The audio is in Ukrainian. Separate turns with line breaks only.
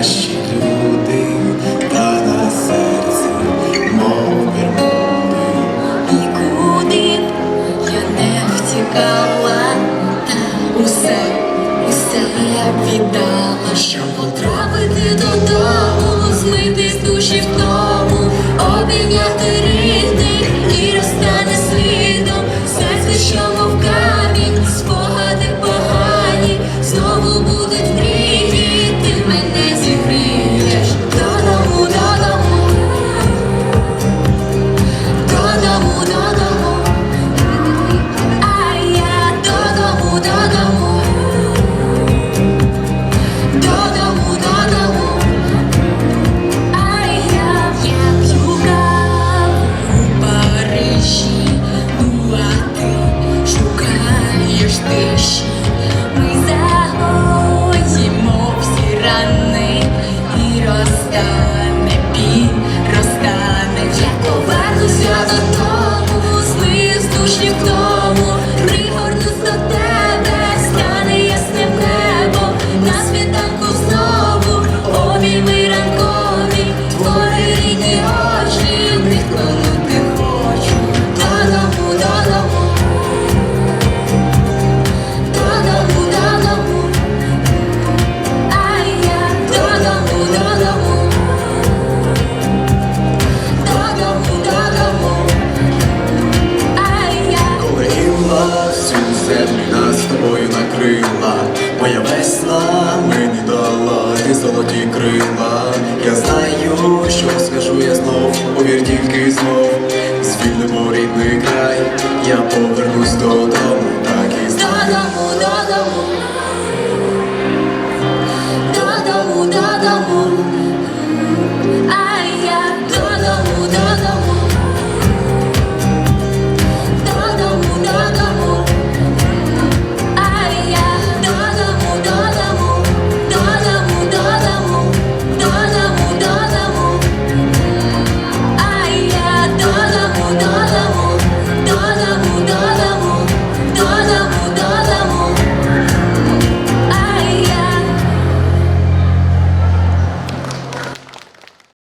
кращі люди, та на серці, мов вірмоли.
Нікуди я не втікала, та усе, усе віддала, щоб потрапити додому, змити з душі втому. 감사합니다.
моя весна мені дала ти золоті крила. Я знаю, що скажу я знов, повір тільки знов, звільнимо рідний край, я повернусь додому.